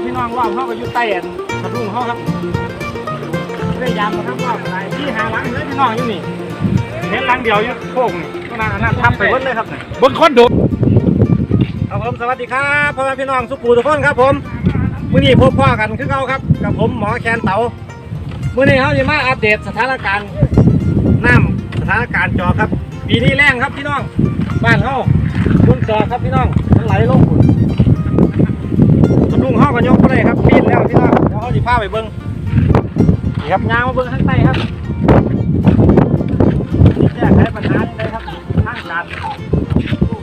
ครับพี่น้องรอบเขาก็อยู่ใต้อันสะดุ้งเขาครับได้ยามนะครับรอบไหนที่หาหลังเลยพี่น้องอยู่นี่เห็นหลังเดียวอยู่โค้งนี่ก็นั่นอันนั้นทับไปหมดเลยครับนี่บนคอนโดครับผมสวัสดีครับพ่อแม่พี่น้องสุขูทุกคนครับ ผมมื้อนี้พบพ่อกันคือเก่าครับกับผมหมอแคนเต๋ามื้อนี้เขาจะมาอัปเดตสถานการณ์น้ำสถานการณ์จอครับปีนี้แรงครับพี่น้องบ้านเขาบนจอครับพี่น้องมันไหลลงฝุ่น สะดุ้งเขาก็ยกไปเลยครับปีนแล้วพี่น้องเดี๋ยวเขาจะพาไปเบิ้งนี่ครับยางมาเบิ้งข้างใต้ครับนี่แก้ไขปัญหายังไงครับทางการ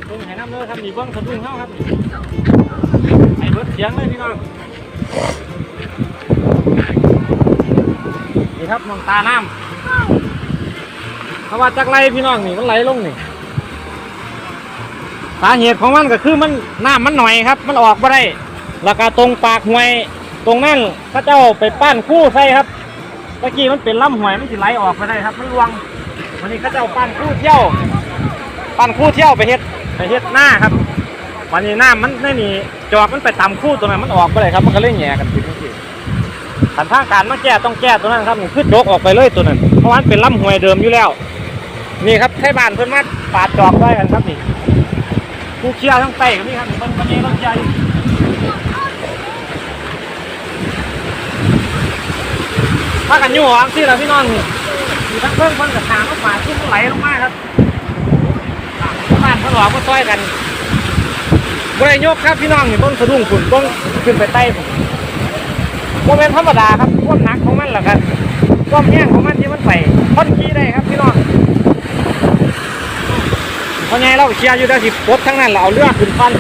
เบิ่งให้น้ำเลยครับนี่เบิ่งสะดุ้งเฮาครับไอ้เบิดเสียงเลยพี่น้องนี่ครับมองตาน้ำเพราะว่าจากไรพี่น้องนี่มันไหลลงนี่สาเหตุของมันก็คือมันน้ำมันหน่อยครับ มันออกมาได้ แล้วก็ตรงปากห้วย ตรงนั้นพระเจ้าไปปั้นคู่ใส่ครับเมื่อกี้มันเป็นลำห้วยมันสิไหลออกไปได้ครับมันลวงวันนี้เขาเจ้าปั้นคู่เที่ยว ปั้นคู่เที่ยวไปเฮ็ดไปเฮ็ดหน้าครับ วันนี้หน้ามันไม่มีจอบมันไปตำคู่ตัวนั้นมันออกไปเลยครับ มันก็เล่นแย่กันทีนี้ขันทางการมาแก้ต้องแก้ตัวนั้นครับนี่คือโจกออกไปเลยตัวนั้น เพราะว่ามันเป็นลำห้วยเดิมอยู่แล้ว นี่ครับให้บ้านเพิ่อนมาปาดจอบได้กันครับนี่ผู้เชี่ยวทั้งไตก็มีครับมันมันนี่รถใหญ่ ถ้ากันอยู่หวังที่เราพี่น้องมีทั้งเพิ่งเพิ่นกับทางก็ปาดขึ้นไหลลงมาครับบ้านเขาหลอกก็ต้อยกันบริยกครับพี่น้องนี่ต้นสะดุ้งขุนต้นขึ้นไปใต้ผมโมเมนธรรมดาครับความหนักของมันแหละครับความแห้งของมันที่มันไปค่อนขี้ได้ครับพี่น้องเพราะไงเราเชียร์อยู่ได้สิปดทั้งนั้นเราเอาเลือกขึ้นฟัน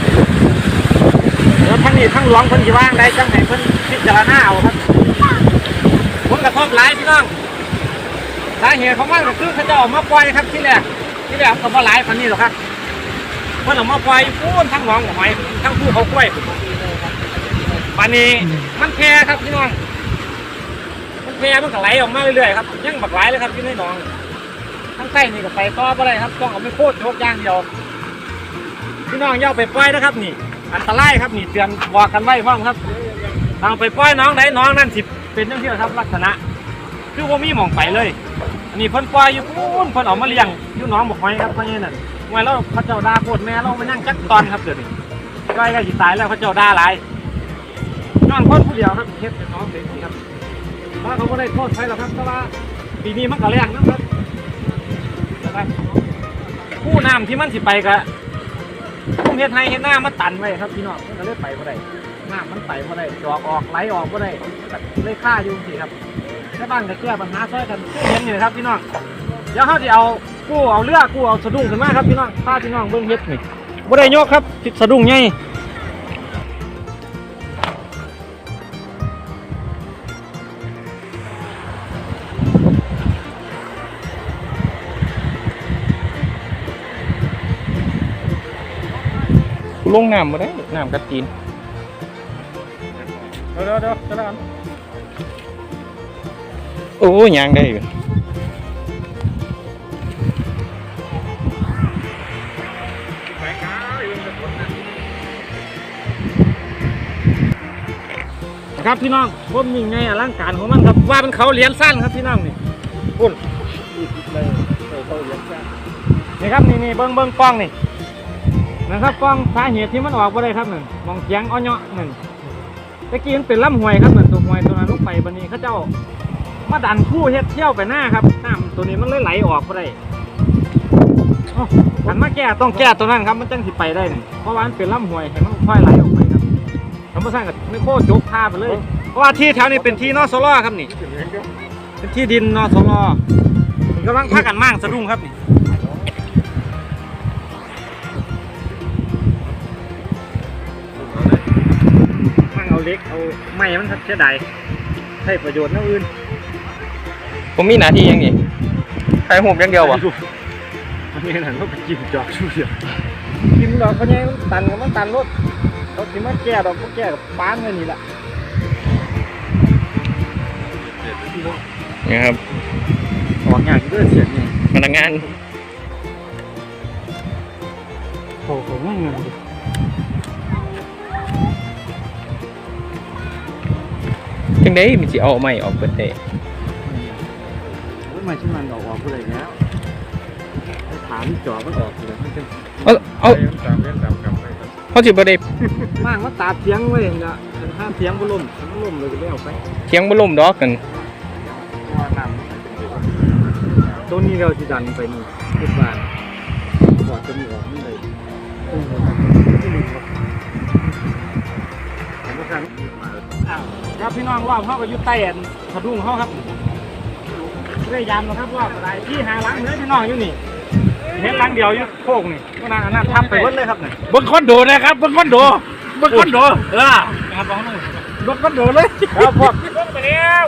แล้วทั้งนี้ทั้งหลวงเพิ่นสิว่างได้จังไหนเพิ่นพิจารณาเอาครับ ผลกระทบหลายพี่น้องสาเหตุของมันก็คือเขาจะออกมาปล่อยครับที่แรกที่แบบก็บ่หลายพันนี้หรอกครับเพิ่นออกมาปล่อยพูนทั้งหนองหอยทั้งผู้เขากล้วยปานนี้มันแพร่ครับพี่น้องมันแพร่มันก็ไหลออกมาเรื่อยๆครับยังบักหลเลยครับที่ในหนองทั้งใต้นี่ก็ไปต่อบ่ได้ครับต้องเอาไปโคตรโชกย่างเดียวพี่น้องย่าเอไปปล่อยนะครับนี่ อันตรายครับนี่เตือนบอกกันไว้พร้อมครับ ทางไปปล่อยน้องใดน้องนั่นสิเป็นจังซี่ครับลักษณะ คือว่ามีหมองไปเลย อันนี้เพิ่นปล่อยอยู่พูนเพิ่นออกมาเลี้ยงอยู่น้องบอกไว้ครับเพราะงี้นั่นไว้แล้วพระเจ้าดาโคตรแม่เรามานั่งจักตอนครับเดี๋ยวนี้ใกล้ก็สิตายแล้วพระเจ้าดาหลายนอนคนผู้เดียวครับเฮ็ดเป็นน้องเด็กครับถ้าเขาไม่ได้โทษใครหรอกครับเพราะว่าปีนี้มันก็แรงนะครับนะครับผู้น้ำที่มันสิไปกะผู้เฮ็ดให้เฮ็ดหน้ามันตันไว้ครับพี่น้องก็เลยไปบ่ได้ น้ำมันไปบ่ได้จอกออกไหลออกบ่ได้เลยค่าอยู่สิครับแค่บ้านก็แก้ปัญหาช่วยกันเห็นอยู่นะครับพี่น้องเดี๋ยวเขาจะเอากู้เอาเรือกู้เอาสะดุ้งขึ้นมาครับพี่น้องพาพี่น้องเบิ้งเฮ็ดนี่บ่ได้ยกครับติดสะดุ้งใหญ่ลงน้ำมาได้น้ำกระจีน ดี๋ยวเดี๋ยวเดี๋ยวเดี๋ยวโอ้ยางได้อยู่ครับพี่น้องผมยิ่งไงอลังการของมันครับว่ามันเขาเหรียญสั้นครับพี่น้องนี่พุ่นนี่ครับนี่นี่เบิ้งเบิ้งกล้องนี่นะครับกล้องสาเหตุที่มันออกมาได้ครับหนึ่งมองเสียงอ้อเนาะหนึ่ง ตะกี้มันเป็นลำห้วยครับเหนึ่งตัวห้วยตัวนั้นลงไปบันนี้เขาเจ้ามาดันคู่เฮ็ดเที่ยวไปหน้าครับน้ำตัวนี้มันเลยไหลออกได้อ้าวหันมาแก้ต้องแก้ตัวนั้นครับมันจังสิไปได้หนึ่งเพราะว่ามันเป็นลำห้วยให้มันค่อยไหลออกไปครับธรรมชาติกับไม่โคตรยกพาไปเลยเพราะว่าที่แถวนี้เป็นที่นอสลอครับนี่ เป็นที่ดินนอสลอกำลังพากันมั่งสะดุ้งครับนี่ เอาเล็กเอาไม้มันเสียดายใช้ประโยชน์แนวอื่นผมมีหน้าที่อยังนี่ใครหุบอย่างเดียววะอันนี้นั่นก็ไปกินจอกชูเดียวกินดอกเขาไงมันตันกับมันตันรถเขาสิมาแก้ดอกก็แก้กับปานเลยนี่แหละนี่ครับออกอย่างด้วยเสียงนี่พนักงานโอ้โหไม่เงิน จังไดมันสิเอาไม่ออกเบิดได้โอ้ยมาชิมันออกออกเลยแล้วไอ้ถามจ่อมันออกเลยมันเป็นเอาเอาตามเล่นตามกรรมไปครับเขาสิบ่ได้มากมันตาเทียงไว้นะถ้าเทียงก็ล่มถ้ามันล่มเลยก็ไม่เอาไปเถียงบ่ล่มดอกกันว่าน้ำตัวนี้เราจะดันไปนี่ทุกบ้านกอดจะมีออกนี่เลยที่หนึ่งครับผมก็ครับ อ้าวครับพี่น้องว่าเขาก็อยู่ใต้อันสะดุ้งเขาครับเรื่อยยามนะครับว่าอะไรพี่หาหลังเลยพี่น้องอยู่นี่เห็นหลังเดียวอยู่โคกนี่ก็น่าอันนั้นทับไปหมดเลยครับเนี่ยเบิ้งคอนโดนะครับเบิ้งคอนโดเบิ้งคอนโดเออครับลองดูเบิ้งคอนโดเลยแล้วพวก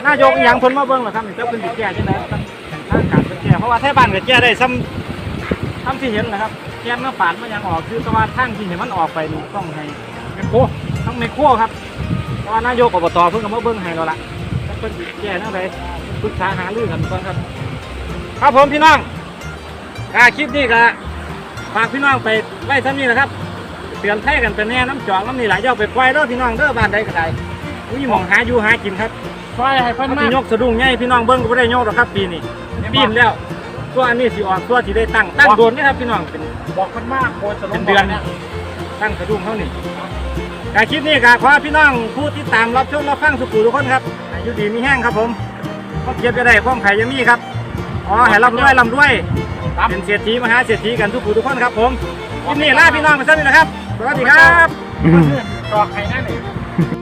นายกอิหยังเพิ่นมาเบิ่งเหรอครับนี่เจ้าเพิ่นสิแก้จังได๋ครับทางการเพิ่นแก้เพราะว่าแท้บ้านก็แก้ได้ซ้ำซ้ำที่เห็นนะครับแก้เมื่อฝานมันยังออกคือแต่ว่าทางที่เห็นมันออกไปนี่ต้องให้แม่โคต้องแม่โคครับเพราะ ว่านายกอบตเพิ่นก็มาเบิ่งให้แล้วล่ะแล้วเพิ่นสิแก้จังไดปรึกษาหารือกันก่อนครับ ครับผมพี่น้องอ่าคลิปนี้ก็ฝากพี่น้องไปไว้ซ้ำนี้นะครับเตือนไทยกันไปแน่น้ำจอกน้ำนี่หลายเจ้าไปปล่อยเด้อพี่น้องเด้อบ้านใดก็ได้มีหมองหาอยู่หากินครับไฟให้เพิ่นมันมาสิยกสะดุ้งใหญ่พี่น้องเบิ้งก็ไม่ได้ยกหรอกครับ ปีนี้ปีนแล้วตัวอันนี้สิออกตัวที่ได้ตั้งตั้งโดนนี่ครับพี่น้องเป็นบอกเพิ่นมาโคตรเป็นเดือนตั้งสะดุ้งเท่านี้ การคลิปนี้ก็ขอให้พี่น้องผู้ที่ตามรับชมรับฟังสุขุทุกคนครับอายุดีมีแห้งครับผมก็เก็บจะได้ข้อมไข่ยามีครับอ๋อให้ร่ำรวยร่ำรวยเป็นเศรษฐีมหาเศรษฐีกันทุกผู้ทุกคนครับผมคลิปนี้ลาพี่น้องไปซะนี่นะครับสวัสดีครับดอกไข่นั่นเอง